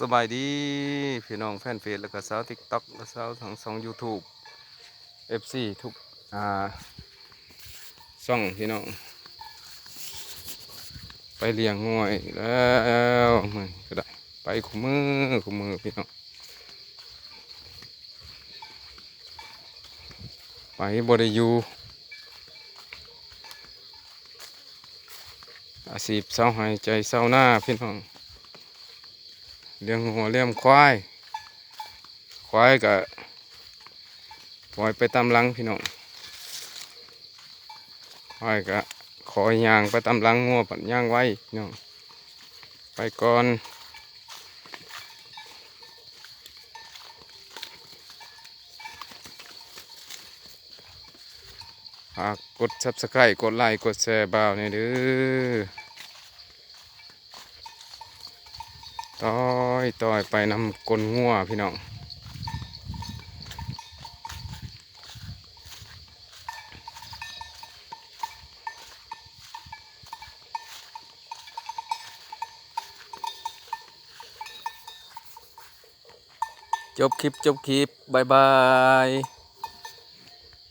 สบายดีพี่น้องแฟนเพจแล้วก็สาวทิกต็อกและสาวทั้งสองยูทูบเอฟซีทุกอ่าช่องพี่น้อง ไปเลี้ยงง่วยแล้วมือก็ได้ไปขูมือขูมือพี่น้องไปบริยูอาชีพเศร้าหายใจเศร้าหน้าพี่น้อง เลี้ยงหัวเลี้ยงควาย ควายก็ปล่อยไปตามหลังพี่น้อง ควายก็ขอยางไปตามหลังงัวปัดยางไว้พี่น้อง ไปก่อนฝากกด subscribe กดไลค์กดแชร์บ่าวนี่เด้อ ต้อยต้อยไปนำกลงัวพี่น้องจบคลิป จบคลิปบายบาย